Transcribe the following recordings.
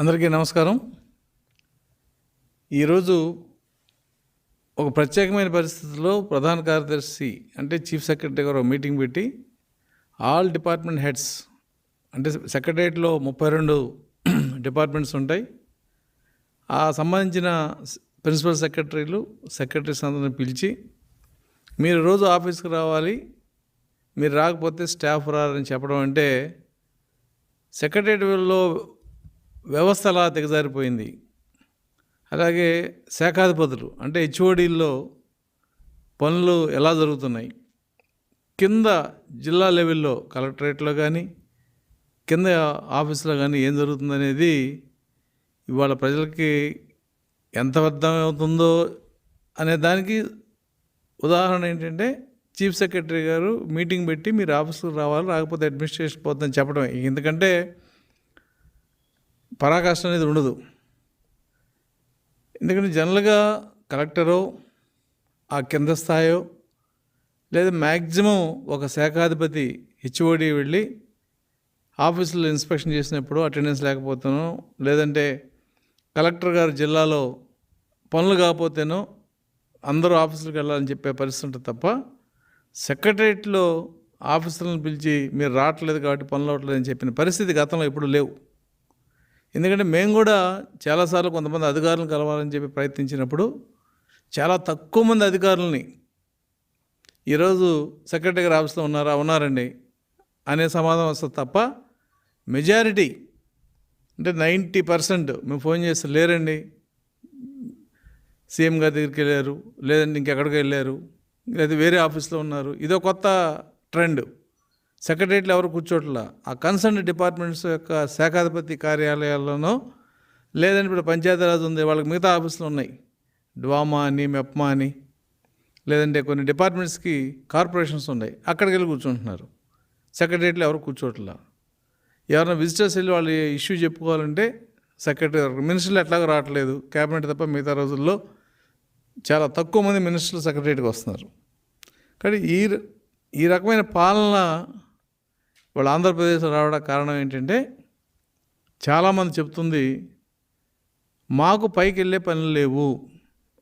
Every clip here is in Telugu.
అందరికీ నమస్కారం. ఈరోజు ఒక ప్రత్యేకమైన పరిస్థితుల్లో ప్రధాన కార్యదర్శి అంటే చీఫ్ సెక్రటరీ గారు ఒక మీటింగ్ పెట్టి ఆల్ డిపార్ట్మెంట్ హెడ్స్ అంటే సెక్రటరియట్లో ముప్పై రెండు డిపార్ట్మెంట్స్ ఉంటాయి. ఆ సంబంధించిన ప్రిన్సిపల్ సెక్రటరీలు సెక్రటరీస్ అందరిని పిలిచి మీరు రోజు ఆఫీస్కి రావాలి మీరు రాకపోతే స్టాఫ్ రారని చెప్పడం అంటే సెక్రటరీలో వ్యవస్థ అలా దిగజారిపోయింది. అలాగే శాఖాధిపతులు అంటే హెచ్ఓడీల్లో పనులు ఎలా జరుగుతున్నాయి? కింద జిల్లా లెవెల్లో కలెక్టరేట్లో కానీ కింద ఆఫీసులో కానీ ఏం జరుగుతుందనేది ఇవాళ ప్రజలకి ఎంత అర్థమవుతుందో అనే దానికి ఉదాహరణ ఏంటంటే చీఫ్ సెక్రటరీ గారు మీటింగ్ పెట్టి మీరు ఆఫీస్కి రావాలి రాకపోతే అడ్మినిస్ట్రేషన్ పోతుందని చెప్పడం ఎందుకంటే పరాకాష్ట అనేది ఉండదు. ఎందుకంటే జనరల్గా కలెక్టరో ఆ కింద స్థాయో లేదా మ్యాక్సిమం ఒక శాఖాధిపతి హెచ్ఓడి వెళ్ళి ఆఫీసులో ఇన్స్పెక్షన్ చేసినప్పుడు అటెండెన్స్ లేకపోతేనో లేదంటే కలెక్టర్ గారు జిల్లాలో పనులు కాకపోతేనో అందరూ ఆఫీసులకు వెళ్ళాలని చెప్పే పరిస్థితి ఉంటుంది తప్ప సెక్రటరియట్లో ఆఫీసులను పిలిచి మీరు రావట్లేదు కాబట్టి పనులు అవ్వట్లేదు అని చెప్పిన పరిస్థితి గతంలో ఇప్పుడు లేవు. ఎందుకంటే మేము కూడా చాలాసార్లు కొంతమంది అధికారులను కలవాలని చెప్పి ప్రయత్నించినప్పుడు చాలా తక్కువ మంది అధికారులని ఈరోజు సెక్రటరీ గారి ఆఫీస్లో ఉన్నారా? ఉన్నారండి. అనే సమాధానం వస్తుంది తప్ప మెజారిటీ అంటే నైంటీ పర్సెంట్ మేము ఫోన్ చేస్తే లేరండి. సీఎం గారి దగ్గరికి వెళ్ళారు లేదంటే ఇంకెక్కడికి వెళ్ళారు లేదా వేరే ఆఫీస్లో ఉన్నారు. ఇదో కొత్త ట్రెండ్. సెక్రటరీలు ఎవరు కూర్చోట్లా? ఆ కన్సర్న్ డిపార్ట్మెంట్స్ యొక్క శాఖాధిపతి కార్యాలయాల్లోనో లేదంటే ఇప్పుడు పంచాయతీరాజ్ ఉంది వాళ్ళకి మిగతా ఆఫీసులు ఉన్నాయి. డ్వామా అని మెప్మా అని లేదంటే కొన్ని డిపార్ట్మెంట్స్కి కార్పొరేషన్స్ ఉన్నాయి. అక్కడికి వెళ్ళి కూర్చుంటున్నారు. సెక్రటరియట్లో ఎవరు కూర్చోట్లా? ఎవరైనా విజిటర్స్ వెళ్ళి వాళ్ళు ఇష్యూ చెప్పుకోవాలంటే సెక్రటరీ వరకు మినిస్టర్లు ఎట్లాగో రావట్లేదు. క్యాబినెట్ తప్ప మిగతా రోజుల్లో చాలా తక్కువ మంది మినిస్టర్లు సెక్రటరీకి వస్తున్నారు. కానీ ఈ ర- ఈ రకమైన పాలన వాళ్ళు ఆంధ్రప్రదేశ్ రావడానికి కారణం ఏంటంటే చాలామంది చెప్తుంది మాకు పైకి వెళ్ళే పనులు లేవు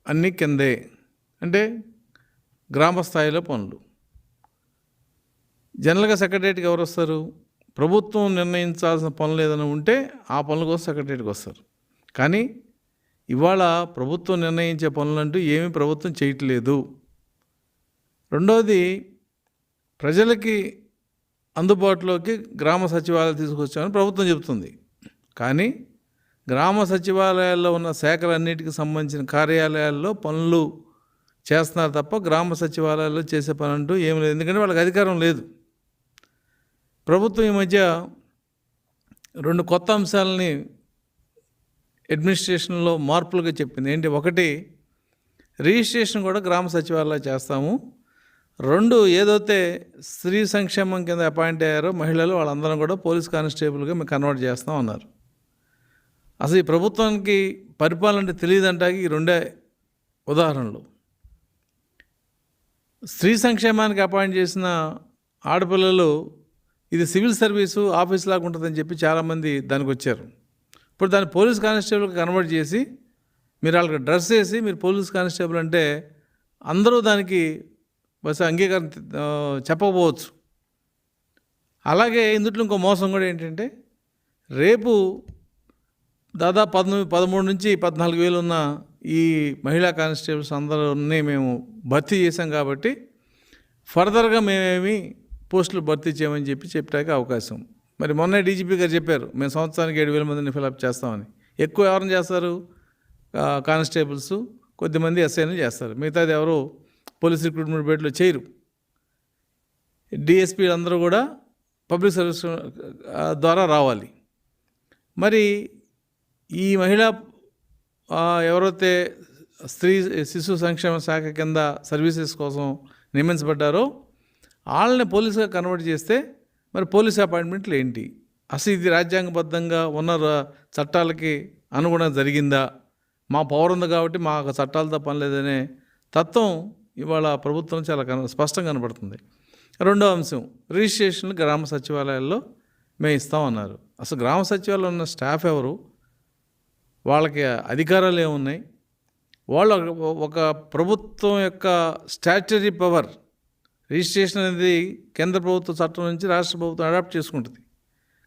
అన్నీ కిందే. అంటే గ్రామ స్థాయిలో పనులు. జనరల్గా సెక్రటరీకి ఎవరు వస్తారు? ప్రభుత్వం నిర్ణయించాల్సిన పనులు ఏదైనా ఉంటే ఆ పనుల కోసం సెక్రటరీకి వస్తారు. కానీ ఇవాళ ప్రభుత్వం నిర్ణయించే పనులంటూ ఏమీ ప్రభుత్వం చేయట్లేదు. రెండవది ప్రజలకి అందుబాటులోకి గ్రామ సచివాలయాలు తీసుకొచ్చామని ప్రభుత్వం చెబుతుంది. కానీ గ్రామ సచివాలయాల్లో ఉన్న శాఖలన్నిటికి సంబంధించిన కార్యాలయాల్లో పనులు చేస్తున్నారు తప్ప గ్రామ సచివాలయాల్లో చేసే పని అంటూ ఏం లేదు. ఎందుకంటే వాళ్ళకి అధికారం లేదు. ప్రభుత్వం ఈ మధ్య రెండు కొత్త అంశాలని అడ్మినిస్ట్రేషన్లో మార్పులుగా చెప్పింది. ఏంటి? ఒకటి రిజిస్ట్రేషన్ కూడా గ్రామ సచివాలయాలు చేస్తాము. రెండు ఏదైతే స్త్రీ సంక్షేమం కింద అపాయింట్ అయ్యారో మహిళలు వాళ్ళందరం కూడా పోలీస్ కానిస్టేబుల్గా మేము కన్వర్ట్ చేస్తాం అన్నారు. అసలు ఈ ప్రభుత్వానికి పరిపాలన అంటే తెలియదంటాకి ఈ రెండే ఉదాహరణలు. స్త్రీ సంక్షేమానికి అపాయింట్ చేసిన ఆడపిల్లలు ఇది సివిల్ సర్వీసు ఆఫీస్ లాగా ఉంటుందని చెప్పి చాలామంది దానికి వచ్చారు. ఇప్పుడు దాన్ని పోలీస్ కానిస్టేబుల్కి కన్వర్ట్ చేసి మీరు వాళ్ళకి డ్రెస్ వేసి మీరు పోలీస్ కానిస్టేబుల్ అంటే అందరూ దానికి బస్ అంగీకారం చెప్పకపోవచ్చు. అలాగే ఇందులో ఇంకో మోసం కూడా ఏంటంటే రేపు దాదాపు పదమూడు పదమూడు నుంచి పద్నాలుగు వేలు ఉన్న ఈ మహిళా కానిస్టేబుల్స్ అందరినీ మేము భర్తీ చేశాం కాబట్టి ఫర్దర్గా మేమేమి పోస్టులు భర్తీ చేయమని చెప్పి చెప్పడానికి అవకాశం. మరి మొన్న డీజీపీ గారు చెప్పారు మేము సంవత్సరానికి ఏడు వేల మందిని ఫిలప్ చేస్తామని. ఎక్కువ ఎవరిని చేస్తారు? కానిస్టేబుల్స్ కొద్దిమంది ఎస్ఐని చేస్తారు. మిగతాది ఎవరు పోలీస్ రిక్రూట్మెంట్ బోర్డులో చేయరు. డిఎస్పీలు అందరూ కూడా పబ్లిక్ సర్వీస్ ద్వారా రావాలి. మరి ఈ మహిళ ఎవరైతే స్త్రీ శిశు సంక్షేమ శాఖ కింద సర్వీసెస్ కోసం నియమించబడ్డారో వాళ్ళని పోలీసుగా కన్వర్ట్ చేస్తే మరి పోలీస్ అపాయింట్మెంట్లు ఏంటి? అసలు ఇది రాజ్యాంగబద్ధంగా ఉన్న చట్టాలకి అనుగుణంగా జరిగిందా? మా పవర్ ఉంది కాబట్టి మా చట్టాలతో పని లేదనే తత్వం ఇవాళ ప్రభుత్వం చాలా కన స్పష్టంగా కనబడుతుంది. రెండో అంశం రిజిస్ట్రేషన్లు గ్రామ సచివాలయాల్లో మేము ఇస్తామన్నారు అసలు గ్రామ సచివాలయంలో ఉన్న స్టాఫ్ ఎవరు? వాళ్ళకి అధికారాలు ఏమున్నాయి? వాళ్ళు ఒక- ప్రభుత్వం యొక్క స్టాచ్యురీ పవర్ రిజిస్ట్రేషన్ అనేది కేంద్ర ప్రభుత్వ చట్టం నుంచి రాష్ట్ర ప్రభుత్వం అడాప్ట్ చేసుకుంటుంది.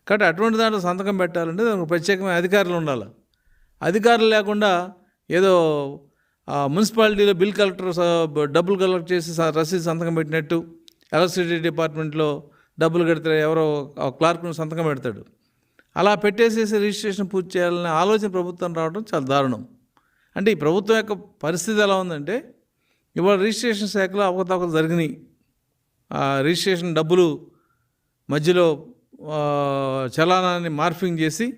కాబట్టి అటువంటి దాంట్లో సంతకం పెట్టాలంటే దానికి ప్రత్యేకమైన అధికారులు ఉండాలి. అధికారులు లేకుండా ఏదో మున్సిపాలిటీలో బిల్ కలెక్టర్ స- డబ్బులు కలెక్ట్ చేసి స- రసీదు సంతకం పెట్టినట్టు ఎలక్ట్రిసిటీ డిపార్ట్మెంట్లో డబ్బులు కడితే ఎవరో ఆ క్లార్క్ను సంతకం పెడతాడు. అలా పెట్టేసేసి రిజిస్ట్రేషన్ పూర్తి చేయాలనే ఆలోచన ప్రభుత్వం రావడం చాలా దారుణం. అంటే ఈ ప్రభుత్వం యొక్క పరిస్థితి ఎలా ఉందంటే ఇవాళ రిజిస్ట్రేషన్ శాఖలో అవకతవకలు జరిగినాయి. ఆ రిజిస్ట్రేషన్ డబ్బులు మధ్యలో చలానాన్ని మార్ఫింగ్ చేసి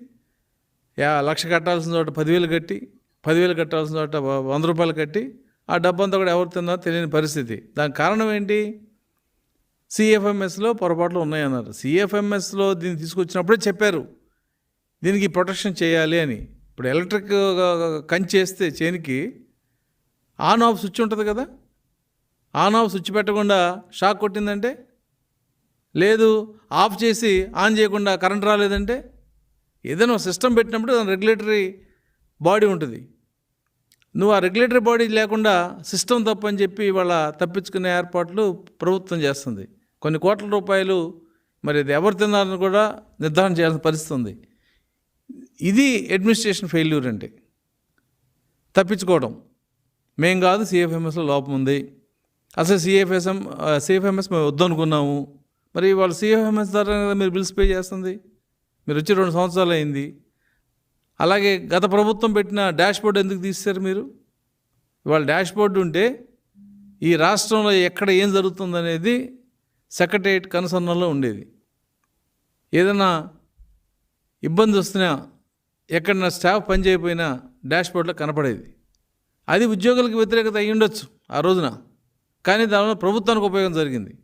యా లక్ష కట్టాల్సిన చోట పదివేలు కట్టి పదివేలు కట్టాల్సిన చోట వంద రూపాయలు కట్టి ఆ డబ్బంతా కూడా ఎవరు తిన్నా తెలియని పరిస్థితి. దానికి కారణం ఏంటి? సిఎఫ్ఎంఎస్లో పొరపాట్లు ఉన్నాయన్నారు. సిఎఫ్ఎంఎస్లో దీన్ని తీసుకొచ్చినప్పుడే చెప్పారు. దీనికి ప్రొటెక్షన్ చేయాలి అని. ఇప్పుడు ఎలక్ట్రిక్ కంచి చేస్తే చేనికి ఆన్ ఆఫ్ స్విచ్ ఉంటుంది కదా? ఆన్ ఆఫ్ స్విచ్ పెట్టకుండా షాక్ కొట్టిందంటే? లేదు ఆఫ్ చేసి ఆన్ చేయకుండా కరెంట్ రాలేదంటే? ఏదైనా సిస్టమ్ పెట్టినప్పుడు దాని రెగ్యులేటరీ బాడీ ఉంటుంది. నువ్వు ఆ రెగ్యులేటరీ బాడీ లేకుండా సిస్టమ్ తప్పని చెప్పి వాళ్ళ తప్పించుకునే ఏర్పాట్లు ప్రభుత్వం చేస్తుంది. కొన్ని కోట్ల రూపాయలు మరి ఇది ఎవరు తిన్నారని కూడా నిర్ధారణ చేయాల్సిన పరిస్థితి ఉంది. ఇది అడ్మినిస్ట్రేషన్ ఫెయిల్యూర్ అంటే తప్పించుకోవడం. మేం కాదు సిఎఫ్ఎంఎస్లో లోపం ఉంది. అసలు సిఎఫ్ఎస్ఎం సిఎఫ్ఎంఎస్ మేము వద్దనుకున్నాము. మరి వాళ్ళు సిఎఫ్ఎంఎస్ ద్వారా మీరు బిల్స్ పే చేస్తుంది. మీరు వచ్చి రెండు సంవత్సరాలు అయింది. అలాగే గత ప్రభుత్వం పెట్టిన డాష్ బోర్డు ఎందుకు తీస్తారు మీరు? ఇవాళ డాష్ బోర్డు ఉంటే ఈ రాష్ట్రంలో ఎక్కడ ఏం జరుగుతుందనేది సెక్రటరియట్ కనుసన్నలో ఉండేది. ఏదైనా ఇబ్బంది వస్తున్నా ఎక్కడన్నా స్టాఫ్ పని చేయకపోయినా డాష్ బోర్డులో కనపడేది. అది ఉద్యోగులకు వ్యతిరేకత అయ్యి ఉండొచ్చు ఆ రోజున. కానీ దానివల్ల ప్రభుత్వానికి ఉపయోగం జరిగింది.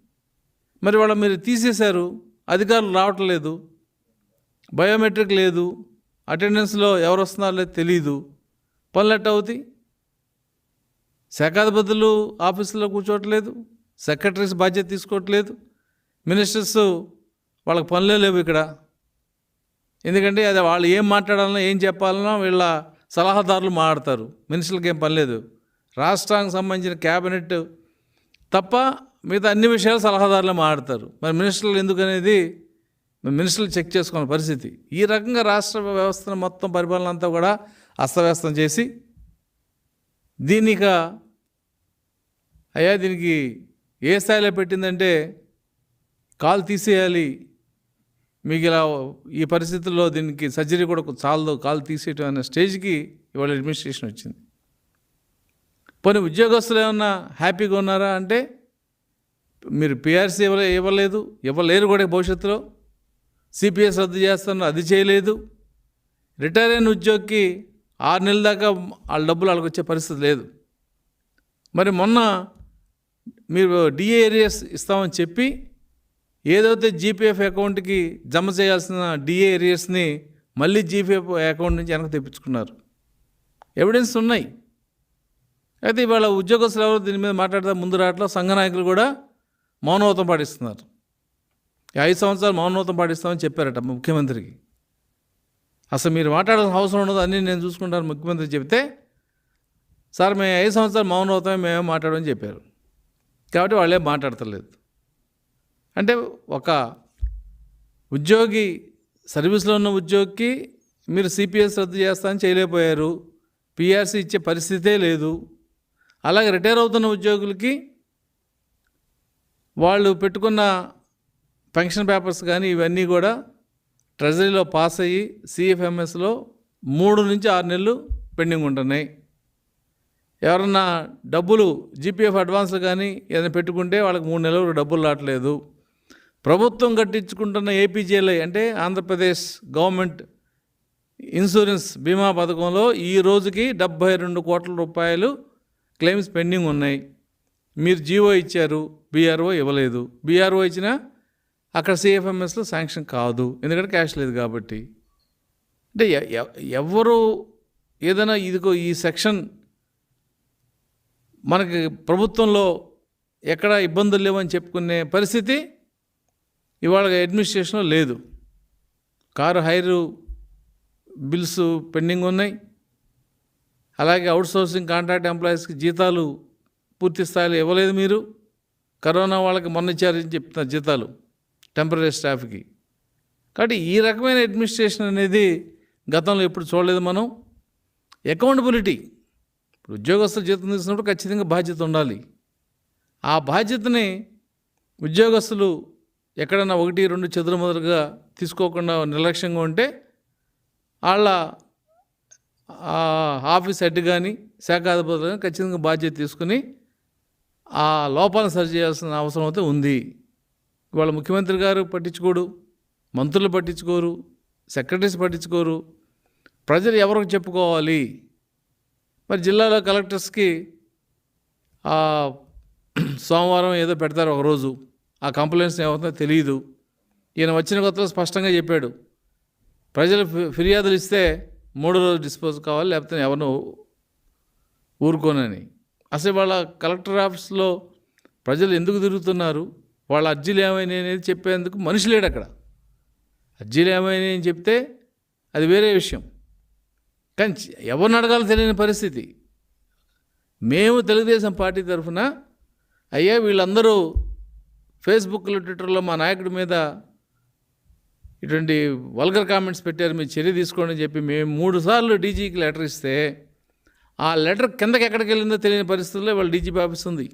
మరి వాళ్ళ మీరు తీసేశారు అధికారులు రావట్లేదు బయోమెట్రిక్ లేదు అటెండెన్స్లో ఎవరు వస్తున్నారో తెలియదు పనులు ఎట్ట అవుతాయి? శాఖాధిపతులు ఆఫీసులో కూర్చోవట్లేదు సెక్రటరీస్ బాధ్యత తీసుకోవట్లేదు మినిస్టర్స్ వాళ్ళకి పనులే లేవు ఇక్కడ. ఎందుకంటే అది వాళ్ళు ఏం మాట్లాడాలన్నా ఏం చెప్పాలన్నా వీళ్ళ సలహాదారులు మాట్లాడతారు. మినిస్టర్లకి ఏం పని లేదు. రాష్ట్రానికి సంబంధించిన క్యాబినెట్ తప్ప మిగతా అన్ని విషయాలు సలహాదారులు మాట్లాడతారు. మరి మినిస్టర్లు ఎందుకనేది మినిస్టర్లు చెక్ చేసుకున్న పరిస్థితి. ఈ రకంగా రాష్ట్ర వ్యవస్థను మొత్తం పరిపాలన అంతా కూడా అస్తవ్యస్తం చేసి దీనిక అయ్యా దీనికి ఏ స్థాయిలో పెట్టిందంటే కాలు తీసేయాలి. మీకు ఇలా ఈ పరిస్థితుల్లో దీనికి సర్జరీ కూడా చాలదు కాలు తీసేయటం అనే స్టేజ్కి ఇవాళ అడ్మినిస్ట్రేషన్ వచ్చింది. పోనీ ఉద్యోగస్తులు ఏమన్నా హ్యాపీగా ఉన్నారా అంటే మీరు పిఆర్సీ ఇవ్వలే ఇవ్వలేదు ఇవ్వలేరు కూడా భవిష్యత్తులో? సిపిఎస్ రద్దు చేస్తాను అది చేయలేదు. రిటైర్ అయిన ఉద్యోగికి ఆరు నెలల దాకా వాళ్ళ డబ్బులు వాళ్ళకి వచ్చే పరిస్థితి లేదు. మరి మొన్న మీరు డిఏ ఏరియాస్ ఇస్తామని చెప్పి ఏదైతే జీపీఎఫ్ అకౌంట్కి జమ చేయాల్సిన డిఏ ఏరియాస్ని మళ్ళీ జీపీఎఫ్ అకౌంట్ నుంచి వెనక్కి తెప్పించుకున్నారు. ఎవిడెన్స్ ఉన్నాయి. అయితే ఇవాళ ఉద్యోగస్తులు ఎవరు దీని మీద మాట్లాడితే ముందు రావట్లో. సంఘ నాయకులు కూడా మౌనవతం పాటిస్తున్నారు. ఐదు సంవత్సరాలు మౌనవ్రతం పాటిస్తామని చెప్పారట ముఖ్యమంత్రికి. అసలు మీరు మాట్లాడాల్సిన అవసరం ఉండదు అన్నీ నేను చూసుకుంటాను ముఖ్యమంత్రి చెప్తే సార్ మేము ఐదు సంవత్సరాలు మౌనవ్రతమే మేమే మాట్లాడమని చెప్పారు. కాబట్టి వాళ్ళే మాట్లాడతలేదు. అంటే ఒక ఉద్యోగి సర్వీస్లో ఉన్న ఉద్యోగికి మీరు సిపిఎస్ రద్దు చేస్తామని చేయలేకపోయారు పిఆర్సీ ఇచ్చే పరిస్థితే లేదు. అలాగే రిటైర్ అవుతున్న ఉద్యోగులకి వాళ్ళు పెట్టుకున్న పెన్షన్ పేపర్స్ కానీ ఇవన్నీ కూడా ట్రెజరీలో పాస్ అయ్యి సిఎఫ్ఎంఎస్లో మూడు నుంచి ఆరు నెలలు పెండింగ్ ఉంటున్నాయి. ఎవరన్నా డబ్బులు జీపీఎఫ్ అడ్వాన్స్లు కానీ ఏదైనా పెట్టుకుంటే వాళ్ళకి మూడు నెలలు డబ్బులు రావట్లేదు. ప్రభుత్వం కట్టించుకుంటున్న ఏపీజేఎల్ఐ అంటే ఆంధ్రప్రదేశ్ గవర్నమెంట్ ఇన్సూరెన్స్ బీమా పథకంలో ఈ రోజుకి డెబ్భై రెండు కోట్ల రూపాయలు క్లెయిమ్స్ పెండింగ్ ఉన్నాయి. మీరు జీవో ఇచ్చారు బీఆర్ఓ ఇవ్వలేదు. బీఆర్ఓ ఇచ్చినా అక్కడ సిఎఫ్ఎంఎస్లో శాంక్షన్ కాదు. ఎందుకంటే క్యాష్ లేదు కాబట్టి. అంటే ఎ- ఎవరు ఏదైనా ఇదిగో ఈ సెక్షన్ మనకి ప్రభుత్వంలో ఎక్కడ ఇబ్బందులు లేవని చెప్పుకునే పరిస్థితి ఇవాళ అడ్మినిస్ట్రేషన్లో లేదు. కారు హైరు బిల్స్ పెండింగ్ ఉన్నాయి. అలాగే అవుట్సోర్సింగ్ కాంట్రాక్ట్ ఎంప్లాయీస్కి జీతాలు పూర్తి స్థాయిలో ఇవ్వలేదు మీరు. కరోనా వాళ్ళకి మొన్న ఇచ్చారని చెప్తున్నారు జీతాలు. టెంపరీ స్టాఫ్కి. కాబట్టి ఈ రకమైన అడ్మినిస్ట్రేషన్ అనేది గతంలో ఎప్పుడు చూడలేదు మనం. అకౌంటబిలిటీ. ఇప్పుడు ఉద్యోగస్తులు జీతం తీసుకున్నప్పుడు ఖచ్చితంగా బాధ్యత ఉండాలి. ఆ బాధ్యతని ఉద్యోగస్తులు ఎక్కడన్నా ఒకటి రెండు చెదురుమదురుగా తీసుకోకుండా నిర్లక్ష్యంగా ఉంటే వాళ్ళ ఆఫీస్ హెడ్ కానీ శాఖాధిపతులు కానీ ఖచ్చితంగా బాధ్యత తీసుకుని ఆ లోపాలను సరిచేయాల్సిన అవసరం అయితే ఉంది. ఇవాళ ముఖ్యమంత్రి గారు పట్టించుకోడు మంత్రులు పట్టించుకోరు సెక్రటరీస్ పట్టించుకోరు. ప్రజలు ఎవరికి చెప్పుకోవాలి? మరి జిల్లాలో కలెక్టర్స్కి సోమవారం ఏదో పెడతారు ఒకరోజు. ఆ కంప్లైంట్స్ ఏమవుతుందో తెలియదు ఈయన వచ్చిన కొత్తలో స్పష్టంగా చెప్పాడు. ప్రజలు ఫిర్యాదులు ఇస్తే మూడో రోజు డిస్పోజ్ కావాలి లేకపోతే ఎవరినో ఊరుకోనని. అసలు వాళ్ళ కలెక్టర్ ఆఫీస్లో ప్రజలు ఎందుకు తిరుగుతున్నారు? వాళ్ళ అర్జీలు ఏమైనాయి అనేది చెప్పేందుకు మనిషి లేడు అక్కడ. అర్జీలు ఏమైనాయి అని చెప్తే అది వేరే విషయం. కానీ ఎవరిని అడగాలో తెలియని పరిస్థితి. మేము తెలుగుదేశం పార్టీ తరఫున అయ్యా వీళ్ళందరూ ఫేస్బుక్లో ట్విట్టర్లో మా నాయకుడి మీద ఇటువంటి వల్గర్ కామెంట్స్ పెట్టారు మీరు చర్య తీసుకోండి అని చెప్పి మేము మూడు సార్లు డీజీకి లెటర్ ఇస్తే ఆ లెటర్ కిందకి ఎక్కడికి వెళ్ళిందో తెలియని పరిస్థితుల్లో వాళ్ళు డీజీపీ ఆఫీస్ ఉంది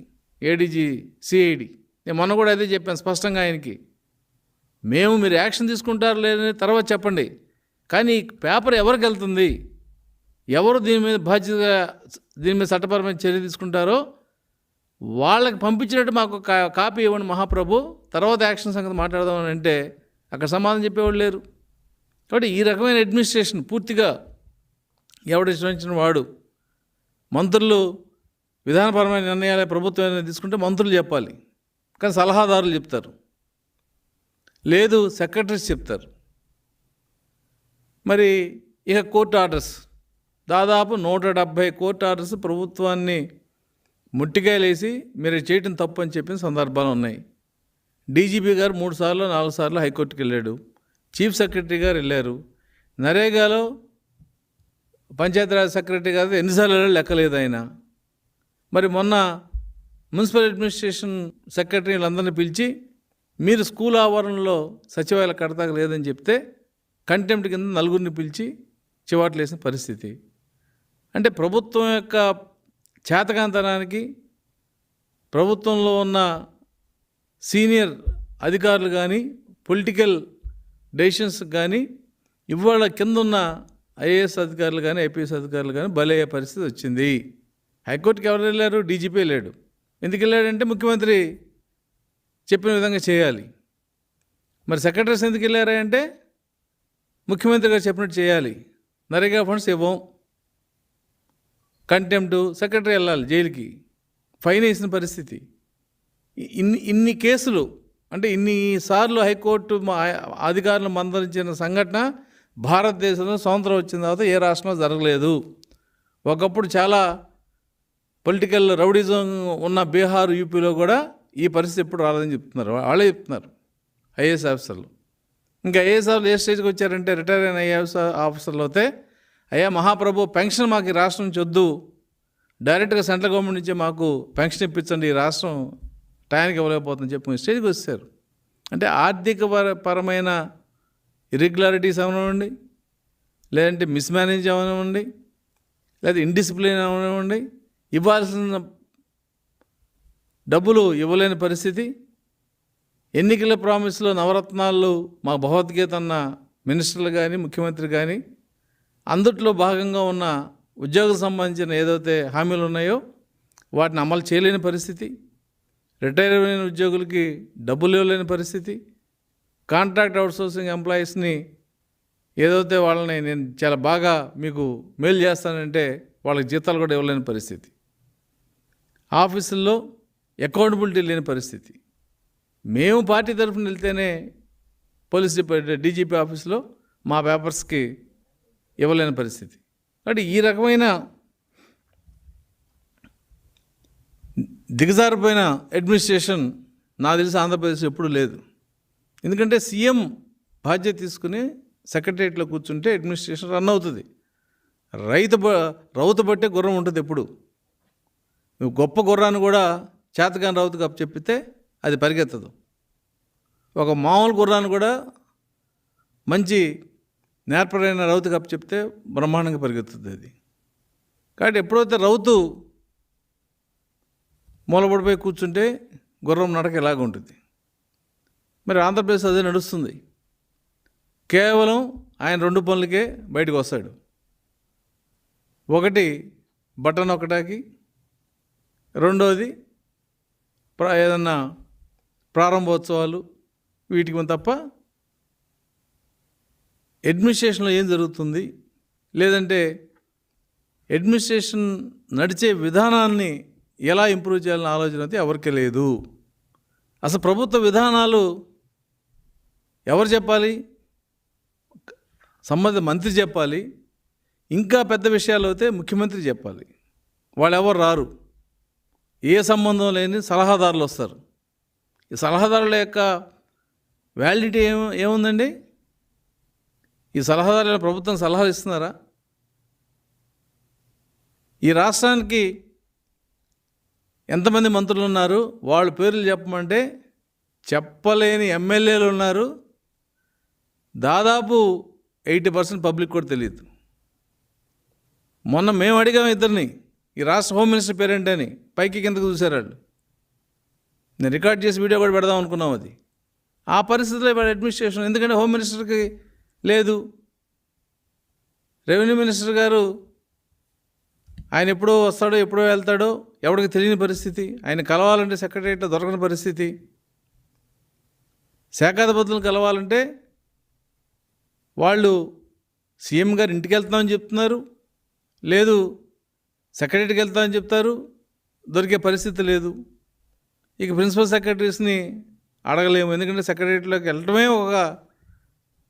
ఏడీజీ సిఐడి. నేను మొన్న కూడా అదే చెప్పాను స్పష్టంగా ఆయనకి. మేము మీరు యాక్షన్ తీసుకుంటారు లేదని తర్వాత చెప్పండి. కానీ పేపర్ ఎవరికి వెళ్తుంది? ఎవరు దీని మీద బాధ్యతగా దీని మీద చట్టపరమైన చర్య తీసుకుంటారో వాళ్ళకి పంపించినట్టు మాకు కా- కాపీ ఇవ్వండి మహాప్రభు. తర్వాత యాక్షన్ సంగతి మాట్లాడదామని అంటే అక్కడ సమాధానం చెప్పేవాళ్ళు లేరు. కాబట్టి ఈ రకమైన అడ్మినిస్ట్రేషన్ పూర్తిగా ఎవడు ఇష్టం వాడు. మంత్రులు విధానపరమైన నిర్ణయాలు ప్రభుత్వం తీసుకుంటే మంత్రులు చెప్పాలి. కానీ సలహాదారులు చెప్తారు. లేదు సెక్రటరీస్ చెప్తారు. మరి ఇక కోర్టు ఆర్డర్స్. దాదాపు నూట డెబ్భై కోర్టు ఆర్డర్స్ ప్రభుత్వాన్ని ముట్టికాయలేసి మీరు చేయటం తప్పు అని చెప్పిన సందర్భాలు ఉన్నాయి. డీజీపీ గారు మూడు సార్లు నాలుగు సార్లు హైకోర్టుకి వెళ్ళాడు. చీఫ్ సెక్రటరీ గారు వెళ్ళారు. నరేగాలో పంచాయతీరాజ్ సెక్రటరీ గారు ఎన్నిసార్లు లెక్కలేదు ఆయన. మరి మొన్న మున్సిపల్ అడ్మినిస్ట్రేషన్ సెక్రటరీలందరినీ పిలిచి మీరు స్కూల్ ఆవరణలో సచివాలయ కడతాక లేదని చెప్తే కంటెంప్ట్ కింద నలుగురిని పిలిచి చివాట్లేసిన పరిస్థితి. అంటే ప్రభుత్వం యొక్క చేతకాంతనానికి ప్రభుత్వంలో ఉన్న సీనియర్ అధికారులు కానీ పొలిటికల్ డెసిషన్స్ కానీ ఇవాళ కింద ఉన్న ఐఏఎస్ అధికారులు కానీ ఐపీఎస్ అధికారులు కానీ బలయ్యే పరిస్థితి వచ్చింది. హైకోర్టుకి ఎవరు వెళ్ళారు? డీజీపీ లేడు. ఎందుకు వెళ్ళాడంటే ముఖ్యమంత్రి చెప్పిన విధంగా చేయాలి. మరి సెక్రటరీస్ ఎందుకు వెళ్ళారా అంటే ముఖ్యమంత్రి గారు చెప్పినట్టు చేయాలి. నరేగా ఫండ్స్ ఇవ్వం. కంటెంప్ట్ సెక్రటరీ వెళ్ళాలి జైలుకి. ఫైన్ వేసిన పరిస్థితి. ఇన్ని ఇన్ని కేసులు అంటే ఇన్ని సార్లు హైకోర్టు మా అధికారులు మందరించిన సంఘటన భారతదేశంలో స్వతంత్రం వచ్చిన తర్వాత ఏ రాష్ట్రంలో జరగలేదు. ఒకప్పుడు చాలా పొలిటికల్ రౌడిజం ఉన్న బీహార్ యూపీలో కూడా ఈ పరిస్థితి ఎప్పుడు రాలేదని చెప్తున్నారు. వాళ్ళే చెప్తున్నారు ఐఏఎస్ ఆఫీసర్లు. ఇంకా ఐఏఎస్ ఆఫీసర్లు ఏ స్టేజ్కి వచ్చారంటే రిటైర్ అయిన ఐఏఎస్ ఆఫీసర్లు అయితే అయ్యా మహాప్రభు పెన్షన్ మాకు ఈ రాష్ట్రం నుంచి వద్దు. డైరెక్ట్గా సెంట్రల్ గవర్నమెంట్ నుంచే మాకు పెన్షన్ ఇప్పించండి ఈ రాష్ట్రం టయానికి ఇవ్వలేకపోతుందని చెప్పి స్టేజ్కి వచ్చారు. అంటే ఆర్థిక పరమైన ఇరెగ్యులారిటీస్ అవనివ్వండి లేదంటే మిస్మేనేజ్ అవనివ్వండి లేదా ఇండిసిప్లిన్ అవనివ్వండి ఇవ్వాల్సిన డబ్బులు ఇవ్వలేని పరిస్థితి. ఎన్నికల ప్రామిస్లో నవరత్నాలు మా భగవద్గీత అన్న మినిస్టర్లు కానీ ముఖ్యమంత్రి కానీ అందుట్లో భాగంగా ఉన్న ఉద్యోగం సంబంధించిన ఏదైతే హామీలు ఉన్నాయో వాటిని అమలు చేయలేని పరిస్థితి. రిటైర్ అయిన ఉద్యోగులకి డబ్బులు ఇవ్వలేని పరిస్థితి. కాంట్రాక్ట్ అవుట్సోర్సింగ్ ఎంప్లాయీస్ని ఏదైతే వాళ్ళని నేను చాలా బాగా మీకు మేలు చేస్తానంటే వాళ్ళకి జీతాలు కూడా ఇవ్వలేని పరిస్థితి. ఆఫీసుల్లో అకౌంటబిలిటీ లేని పరిస్థితి. మేము పార్టీ తరఫున వెళ్తేనే పోలీస్ డిపార్ట్మెంట్ డీజీపీ ఆఫీస్లో మా పేపర్స్కి ఇవ్వలేని పరిస్థితి. కాబట్టి ఈ రకమైన దిగజారిపోయిన అడ్మినిస్ట్రేషన్ నా తెలిసి ఆంధ్రప్రదేశ్ ఎప్పుడూ లేదు. ఎందుకంటే సీఎం బాధ్యత తీసుకుని సెక్రటరియట్లో కూర్చుంటే అడ్మినిస్ట్రేషన్ రన్ అవుతుంది. రైతు బ బట్టే గుర్రం ఉంటుంది ఎప్పుడు. నువ్వు గొప్ప గుర్రాన్ని కూడా చేతకాని రావుతు అప్పు చెప్పితే అది పరిగెత్తదు. ఒక మామూలు గుర్రాన్ని కూడా మంచి నేర్పరైన రౌతు కప్పు చెప్తే బ్రహ్మాండంగా పరిగెత్తుతుంది అది. కాబట్టి ఎప్పుడైతే రౌతు మూలబడిపోయి కూర్చుంటే గుర్రం నడక ఇలాగ ఉంటుంది. మరి ఆంధ్రప్రదేశ్ అదే నడుస్తుంది. కేవలం ఆయన రెండు పనులకే బయటకు వస్తాడు. ఒకటి బటన్ ఒకటాకి రెండోది ఏదన్నా ప్రారంభోత్సవాలు వీటికి తప్ప అడ్మినిస్ట్రేషన్లో ఏం జరుగుతుంది? లేదంటే అడ్మినిస్ట్రేషన్ నడిచే విధానాన్ని ఎలా ఇంప్రూవ్ చేయాలని ఆలోచన అయితే ఎవరికీ లేదు. అసలు ప్రభుత్వ విధానాలు ఎవరు చెప్పాలి? సంబంధిత మంత్రి చెప్పాలి. ఇంకా పెద్ద విషయాలు అయితే ముఖ్యమంత్రి చెప్పాలి. వాళ్ళు ఎవరు రారు? ఏ సంబంధం లేని సలహాదారులు వస్తారు. ఈ సలహాదారుల యొక్క వ్యాలిడిటీ ఏం ఏముందండి? ఈ సలహాదారుల ప్రభుత్వం సలహాలు ఇస్తున్నారా? ఈ రాష్ట్రానికి ఎంతమంది మంత్రులు ఉన్నారు? వాళ్ళ పేర్లు చెప్పమంటే చెప్పలేని ఎమ్మెల్యేలు ఉన్నారు. దాదాపు ఎయిటీ పర్సెంట్ పబ్లిక్ కూడా తెలియదు. మొన్న మేము అడిగాం ఇద్దరిని ఈ రాష్ట్ర హోమ్ మినిస్టర్ పేరేంటని పైకి కిందకు చూశారు వాళ్ళు నేను రికార్డ్ చేసి వీడియో కూడా పెడదాం అనుకున్నాం అది. ఆ పరిస్థితిలో ఇప్పుడు అడ్మినిస్ట్రేషన్ ఎందుకంటే హోమ్ మినిస్టర్కి లేదు. రెవెన్యూ మినిస్టర్ గారు ఆయన ఎప్పుడో వస్తాడో ఎప్పుడో వెళ్తాడో ఎవరికి తెలియని పరిస్థితి. ఆయన కలవాలంటే సెక్రటరియట్లో దొరకని పరిస్థితి. శాఖాధిపతులను కలవాలంటే వాళ్ళు సీఎం గారు ఇంటికి వెళ్తున్నామని చెప్తున్నారు. లేదు సెక్రటరీకి వెళ్తామని చెప్తారు. దొరికే పరిస్థితి లేదు. ఇక ప్రిన్సిపల్ సెక్రటరీస్ని అడగలేము. ఎందుకంటే సెక్రటరీలోకి వెళ్ళటమే ఒక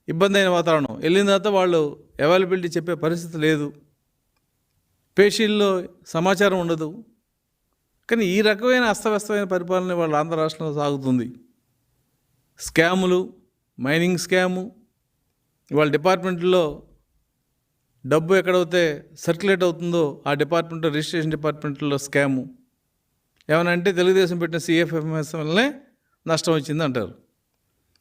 ఇబ్బంది అయిన వాతావరణం. వెళ్ళిన తర్వాత వాళ్ళు అవైలబిలిటీ చెప్పే పరిస్థితి లేదు. పేషీల్లో సమాచారం ఉండదు. కానీ ఈ రకమైన అస్తవ్యస్తమైన పరిపాలన వాళ్ళ ఆంధ్ర రాష్ట్రంలో సాగుతుంది. స్కాములు మైనింగ్ స్కాము వాళ్ళ డిపార్ట్మెంట్లో డబ్బు ఎక్కడైతే సర్క్యులేట్ అవుతుందో ఆ డిపార్ట్మెంట్ రిజిస్ట్రేషన్ డిపార్ట్మెంట్లో స్కాము. ఏమైనా అంటే తెలుగుదేశం పెట్టిన సిఎఫ్ఎంఎస్ వల్లనే నష్టం వచ్చింది అంటారు.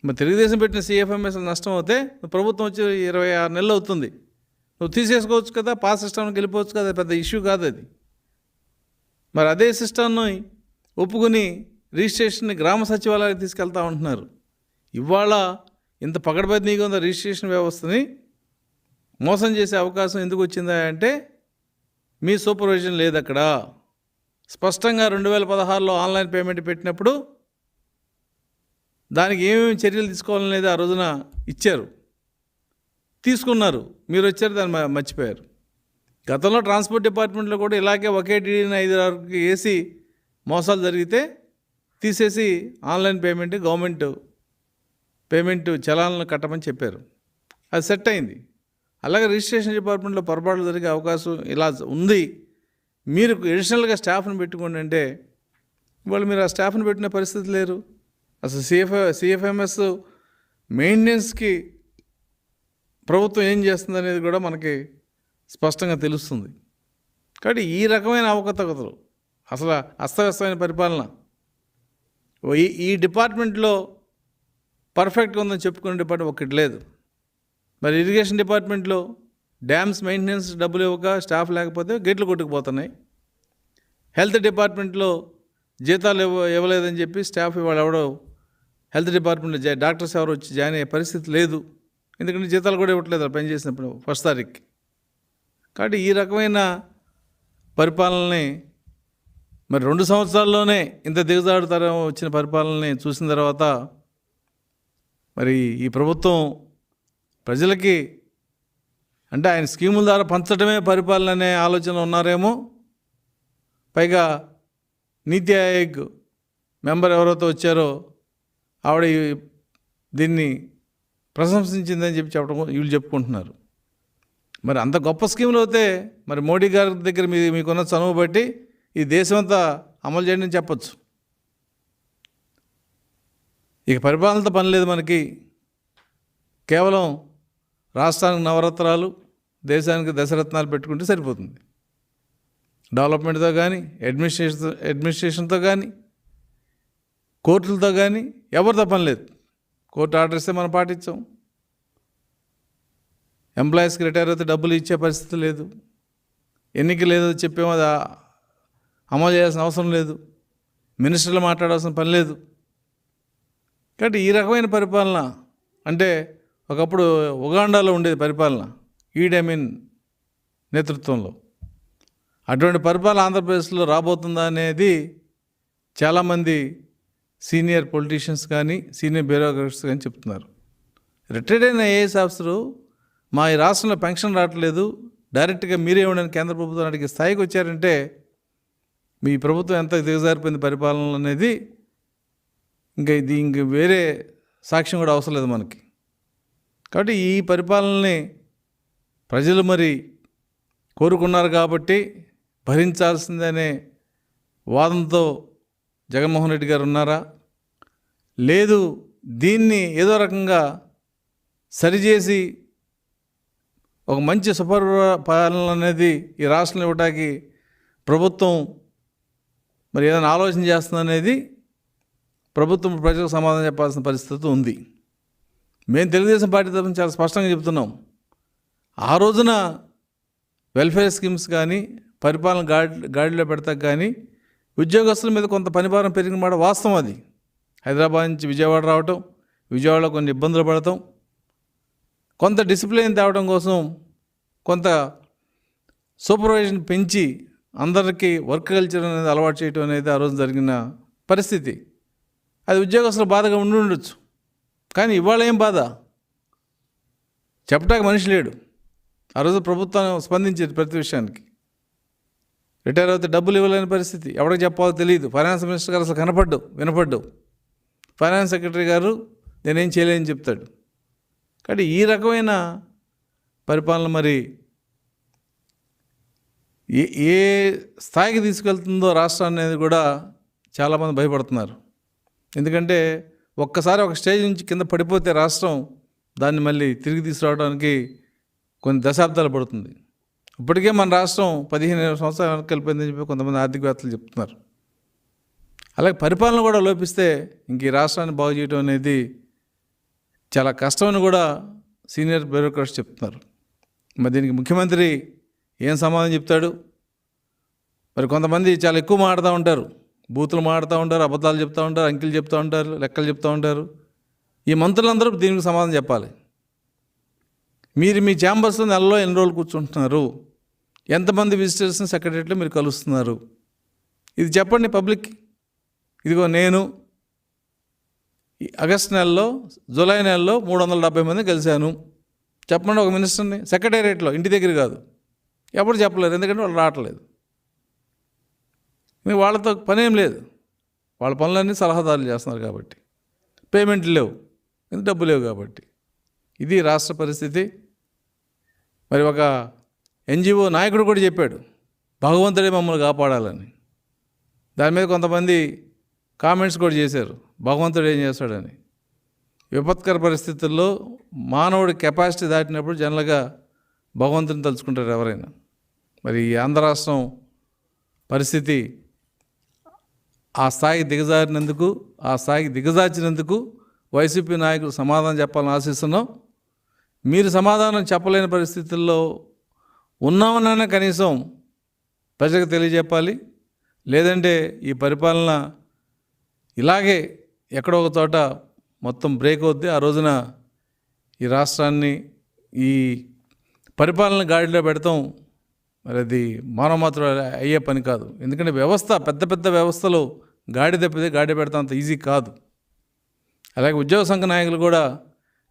మరి తెలుగుదేశం పెట్టిన సిఎఫ్ఎంఎస్ నష్టం అవుతే ప్రభుత్వం వచ్చి ఇరవై ఆరు నెలలు అవుతుంది. నువ్వు తీసేసుకోవచ్చు కదా పాస్ సిస్టమ్కి వెళ్ళిపోవచ్చు కదా పెద్ద ఇష్యూ కాదు అది. మరి అదే సిస్టమ్ని ఒప్పుకుని రిజిస్ట్రేషన్ని గ్రామ సచివాలయానికి తీసుకెళ్తా ఉంటున్నారు. ఇవాళ ఇంత పగడబద్దీగా ఉన్న రిజిస్ట్రేషన్ వ్యవస్థని మోసం చేసే అవకాశం ఎందుకు వచ్చిందా అంటే మీ సూపర్విజన్ లేదు అక్కడ స్పష్టంగా రెండు వేల పదహారులో ఆన్లైన్ పేమెంట్ పెట్టినప్పుడు దానికి ఏమేమి చర్యలు తీసుకోవాలనేది ఆ రోజున ఇచ్చారు. తీసుకున్నారు. మీరు వచ్చారు దాన్ని మ- మర్చిపోయారు. గతంలో ట్రాన్స్పోర్ట్ డిపార్ట్మెంట్లో కూడా ఇలాగే ఒకే డీడీని ఐదు వరకు వేసి మోసాలు జరిగితే తీసేసి ఆన్లైన్ పేమెంట్ గవర్నమెంట్ పేమెంట్ చలాలను కట్టమని చెప్పారు. అది సెట్ అయింది. అలాగే రిజిస్ట్రేషన్ డిపార్ట్మెంట్లో పొరపాట్లు జరిగే అవకాశం ఇలా ఉంది. మీరు ఎడిషనల్గా స్టాఫ్ని పెట్టుకోండి అంటే ఇవాళ మీరు ఆ స్టాఫ్ని పెట్టిన పరిస్థితి లేరు. అసలు సిఎఫ్ సిఎఫ్ఎంఎస్ మెయింటెనెన్స్కి ప్రభుత్వం ఏం చేస్తుంది అనేది కూడా మనకి స్పష్టంగా తెలుస్తుంది. కాబట్టి ఈ రకమైన అవకతవకతలు అసలు అస్తవ్యస్తమైన పరిపాలన ఈ ఈ డిపార్ట్మెంట్లో పర్ఫెక్ట్గా ఉందని చెప్పుకునే డిపార్ట్మెంట్ ఒకటి లేదు. మరి ఇరిగేషన్ డిపార్ట్మెంట్లో డ్యామ్స్ మెయింటెనెన్స్ డబ్బులు ఇవ్వక స్టాఫ్ లేకపోతే గేట్లు కొట్టుకుపోతున్నాయి. హెల్త్ డిపార్ట్మెంట్లో జీతాలు ఇవ్వ ఇవ్వలేదని చెప్పి స్టాఫ్ ఇవాళ ఎవడో హెల్త్ డిపార్ట్మెంట్లో జా- డాక్టర్స్ ఎవరు వచ్చి జాయిన్ అయ్యే పరిస్థితి లేదు. ఎందుకంటే జీతాలు కూడా ఇవ్వట్లేదు పని చేసినప్పుడు ఫస్ట్ తారీఖుకి. కాబట్టి ఈ రకమైన పరిపాలనని మరి రెండు సంవత్సరాల్లోనే ఇంత దిగజాడుతరం వచ్చిన పరిపాలనని చూసిన తర్వాత మరి ఈ ప్రభుత్వం ప్రజలకి అంటే ఆయన స్కీముల ద్వారా పంచడమే పరిపాలన అనే ఆలోచన ఉన్నారేమో. పైగా నీతి ఆయోగ్ మెంబర్ ఎవరైతే వచ్చారో ఆవిడ దీన్ని ప్రశంసించిందని చెప్పి చెప్పడం వీళ్ళు చెప్పుకుంటున్నారు. మరి అంత గొప్ప స్కీములు అయితే మరి మోడీ గారి దగ్గర మీ మీకున్న చనువు బట్టి ఈ దేశం అంతా అమలు చేయండి అని చెప్పచ్చు. ఇక పరిపాలనతో పని లేదు మనకి. కేవలం రాష్ట్రానికి నవరత్నాలు దేశానికి దశరత్నాలు పెట్టుకుంటే సరిపోతుంది. డెవలప్మెంట్తో కానీ అడ్మినిస్ట్రేషన్తో అడ్మినిస్ట్రేషన్తో కానీ కోర్టులతో కానీ ఎవరితో పని లేదు. కోర్టు ఆర్డర్ ఇస్తే మనం పాటించాం. ఎంప్లాయీస్కి రిటైర్ అయితే డబ్బులు ఇచ్చే పరిస్థితి లేదు. ఎన్నిక లేదో చెప్పేమో అది అమలు చేయాల్సిన అవసరం లేదు. మినిస్టర్లు మాట్లాడాల్సిన పని లేదు. కాబట్టి ఈ రకమైన పరిపాలన అంటే ఒకప్పుడు ఉగాండాలో ఉండేది పరిపాలన ఈడెమిన్ నేతృత్వంలో. అటువంటి పరిపాలన ఆంధ్రప్రదేశ్లో రాబోతుందా అనేది చాలామంది సీనియర్ పొలిటీషియన్స్ కానీ సీనియర్ బ్యూరోక్రాట్స్ కానీ చెప్తున్నారు. రిటైర్డ్ అయిన ఏఎస్ ఆఫీసరు మా ఈ రాష్ట్రంలో పెన్షన్ రావట్లేదు డైరెక్ట్గా మీరే ఉండని కేంద్ర ప్రభుత్వం అడిగే స్థాయికి వచ్చారంటే మీ ప్రభుత్వం ఎంత దిగజారిపోయింది పరిపాలన అనేది ఇంకా ఇది ఇంక వేరే సాక్ష్యం కూడా అవసరం లేదు మనకి. కాబట్టి ఈ పరిపాలనని ప్రజలు మరి కోరుకున్నారు కాబట్టి భరించాల్సిందనే వాదంతో జగన్మోహన్ రెడ్డి గారు ఉన్నారా? లేదు దీన్ని ఏదో రకంగా సరిచేసి ఒక మంచి సుపరిపాలన అనేది ఈ రాష్ట్రంలో ఇవ్వడానికి ప్రభుత్వం మరి ఏదైనా ఆలోచన చేస్తుందనేది ప్రభుత్వం ప్రజలకు సమాధానం చెప్పాల్సిన పరిస్థితి ఉంది. మేము తెలుగుదేశం పార్టీ తరఫున చాలా స్పష్టంగా చెప్తున్నాం ఆ రోజున వెల్ఫేర్ స్కీమ్స్ కానీ పరిపాలన గాడి గాడిలో పెడతాక కానీ ఉద్యోగస్తుల మీద కొంత పనిభారం పెరిగిన మాట వాస్తవం అది. హైదరాబాద్ నుంచి విజయవాడ రావటం విజయవాడలో కొన్ని ఇబ్బందులు పడటం కొంత డిసిప్లిన్ తేవడం కోసం కొంత సూపర్వైజన్ పెంచి అందరికీ వర్క్ కల్చర్ అనేది అలవాటు చేయడం అనేది ఆ రోజు జరిగిన పరిస్థితి. అది ఉద్యోగస్తులు బాధగా ఉండి ఉండొచ్చు. కానీ ఇవాళ ఏం బాధ? చెప్పడానికి మనిషి లేడు. ఆ రోజు ప్రభుత్వం స్పందించేది ప్రతి విషయానికి. రిటైర్ అవుతే డబ్బులు ఇవ్వలేని పరిస్థితి. ఎవరికి చెప్పాలో తెలియదు. ఫైనాన్స్ మినిస్టర్ గారు అసలు కనపడ్డు వినపడ్డు. ఫైనాన్స్ సెక్రటరీ గారు నేనేం చేయలేని చెప్తాడు. కాబట్టి ఈ రకమైన పరిపాలన మరి ఏ ఏ స్థాయికి తీసుకెళ్తుందో రాష్ట్రం అనేది కూడా చాలామంది భయపడుతున్నారు. ఎందుకంటే ఒక్కసారి ఒక స్టేజ్ నుంచి కింద పడిపోతే రాష్ట్రం దాన్ని మళ్ళీ తిరిగి తీసుకురావడానికి కొన్ని దశాబ్దాలు పడుతుంది. ఇప్పటికే మన రాష్ట్రం పదిహేను సంవత్సరాల వెనక్కి వెళ్ళిపోయిందని చెప్పి కొంతమంది ఆర్థికవేత్తలు చెప్తున్నారు. అలాగే పరిపాలన కూడా లోపిస్తే ఇంక ఈ రాష్ట్రాన్ని బాగు చేయడం అనేది చాలా కష్టమని కూడా సీనియర్ బ్యూరోక్రాట్స్ చెప్తున్నారు. మరి దీనికి ముఖ్యమంత్రి ఏం సమాధానం చెప్తాడు? మరి కొంతమంది చాలా ఎక్కువ మాడుతూ ఉంటారు. బూతులు మాడుతూ ఉంటారు అబద్ధాలు చెప్తూ ఉంటారు అంకెలు చెప్తూ ఉంటారు లెక్కలు చెప్తూ ఉంటారు. ఈ మంత్రులందరూ దీనికి సమాధానం చెప్పాలి. మీరు మీ ఛాంబర్స్లో నెలలో ఎన్ని రోజులు కూర్చుంటున్నారు? ఎంతమంది విజిటర్స్ని సెక్రటరీలో మీరు కలుస్తున్నారు? ఇది చెప్పండి పబ్లిక్ ఇదిగో నేను ఆగస్ట్ నెలలో జూలై నెలలో మూడు వందల డెబ్బై మంది కలిశాను. చెప్పండి ఒక మినిస్టర్ని సెక్రటేరియట్లో ఇంటి దగ్గర కాదు. ఎప్పుడు చెప్పలేరు ఎందుకంటే వాళ్ళు రావట్లేదు. మీ వాళ్ళతో పనేం లేదు. వాళ్ళ పనులన్నీ సలహాదారులు చేస్తున్నారు కాబట్టి. పేమెంట్లు లేవు. ఎందుకు డబ్బు లేవు కాబట్టి. ఇది రాష్ట్ర పరిస్థితి. మరి ఒక ఎన్జిఓ నాయకుడు కూడా చెప్పాడు భగవంతుడే మమ్మల్ని కాపాడాలని. దాని మీద కొంతమంది కామెంట్స్ కూడా చేశారు భగవంతుడు ఏం చేస్తాడని. విపత్కర పరిస్థితుల్లో మానవుడి కెపాసిటీ దాటినప్పుడు జనరల్గా భగవంతుని తలుచుకుంటారు ఎవరైనా. మరి ఈ ఆంధ్ర రాష్ట్రం పరిస్థితి ఆ స్థాయికి దిగజారినందుకు ఆ స్థాయికి దిగజార్చినందుకు వైసీపీ నాయకులు సమాధానం చెప్పాలని ఆశిస్తున్నాం. మీరు సమాధానం చెప్పలేని పరిస్థితుల్లో ఉన్నామన్నా కనీసం ప్రజలకు తెలియజెప్పాలి. లేదంటే ఈ పరిపాలన ఇలాగే ఎక్కడో ఒక చోట మొత్తం బ్రేక్ అవుద్ది. ఆ రోజున ఈ రాష్ట్రాన్ని ఈ పరిపాలన గాడిలో పెడతాం. మరి అది మానవ మాత్రం అయ్యే పని కాదు. ఎందుకంటే వ్యవస్థ పెద్ద పెద్ద వ్యవస్థలో గాడి తప్పితే గాడి పెడతా అంత ఈజీ కాదు. అలాగే ఉద్యోగ సంఘ నాయకులు కూడా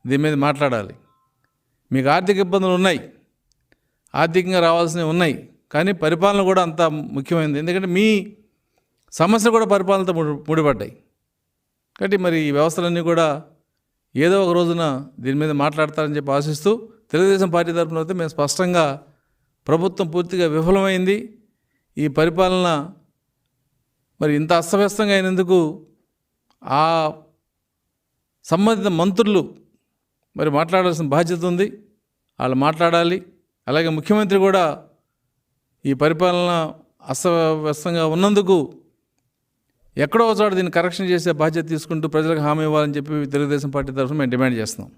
దీని మీద మాట్లాడాలి. మీకు ఆర్థిక ఇబ్బందులు ఉన్నాయి. ఆర్థికంగా రావాల్సినవి ఉన్నాయి. కానీ పరిపాలన కూడా అంత ముఖ్యమైనది. ఎందుకంటే మీ సమస్యలు కూడా పరిపాలనతో ముడిపడ్డాయి. కాబట్టి మరి ఈ వ్యవస్థలన్నీ కూడా ఏదో ఒక రోజున దీని మీద మాట్లాడతారని చెప్పి ఆశిస్తూ తెలుగుదేశం పార్టీ తరఫున అయితే మేము స్పష్టంగా ప్రభుత్వం పూర్తిగా విఫలమైంది. ఈ పరిపాలన మరి ఇంత అస్తవ్యస్తంగా అయినందుకు ఆ సంబంధిత మంత్రులు మరి మాట్లాడాల్సిన బాధ్యత ఉంది. వాళ్ళు మాట్లాడాలి. అలాగే ముఖ్యమంత్రి కూడా ఈ పరిపాలన అస్తవ్యస్తంగా ఉన్నందుకు ఎక్కడో చోట దీన్ని కరెక్షన్ చేసే బాధ్యత తీసుకుంటూ ప్రజలకు హామీ ఇవ్వాలని చెప్పి తెలుగుదేశం పార్టీ తరఫున మేము డిమాండ్ చేస్తున్నాం.